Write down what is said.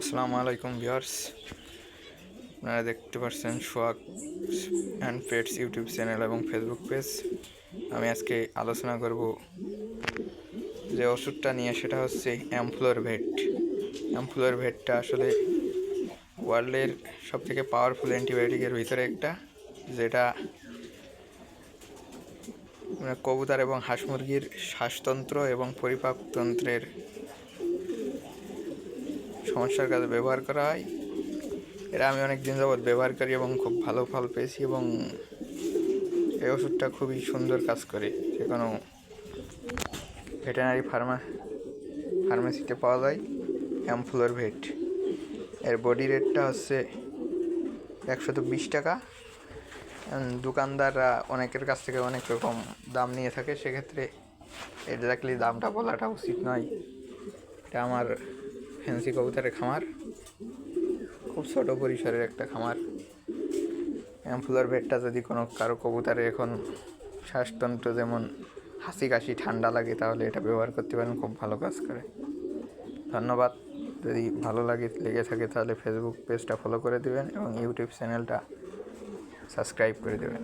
আসসালামু আলাইকুম ভিউয়ার্স। আপনারা দেখতে পাচ্ছেন swag and pets YouTube channel এবং ফেসবুক পেজ। আমি আজকে আলোচনা করব যে ওষুধটা নিয়ে, সেটা হচ্ছে অ্যামফ্লোর ভেট। অ্যামফ্লোর ভেটটা আসলে ওয়ার্ল্ডের সব থেকে পাওয়ারফুল অ্যান্টিবায়োটিকের ভিতরে একটা, যেটা মানে কবুতর এবং হাঁস মুরগির শ্বাসতন্ত্র এবং পরিপাকতন্ত্রের সমস্যার কাজে ব্যবহার করা হয়। এটা আমি অনেক দিন যাবৎ ব্যবহার করি এবং খুব ভালো ফল পেয়েছি এবং এই ওষুধটা খুবই সুন্দর কাজ করে। যে কোনো ভেটেনারি ফার্মা, ফার্মেসিতে পাওয়া যায় অ্যামফ্লোর ভেট। এর বডি রেটটা হচ্ছে একশত বিশ টাকা। দোকানদাররা অনেকের কাছ থেকে অনেক রকম দাম নিয়ে থাকে, সেক্ষেত্রে এক্স্যাক্টলি দামটা বলাটা উচিত নয়। এটা আমার ফ্যান্সি কবুতরের খামার। খুব ছোট পরিসরের একটা খামার। অ্যাম্পুলার বেডটা যদি কোনো কারও কবুতরে এখন শ্বাসতন্ত্র যেমন হাসি কাশি ঠান্ডা লাগে, তাহলে এটা ব্যবহার করতে পারেন, খুব ভালো কাজ করে। ধন্যবাদ। যদি ভালো লাগে, লেগে থাকে, তাহলে ফেসবুক পেজটা ফলো করে দেবেন এবং ইউটিউব চ্যানেলটা সাবস্ক্রাইব করে দেবেন।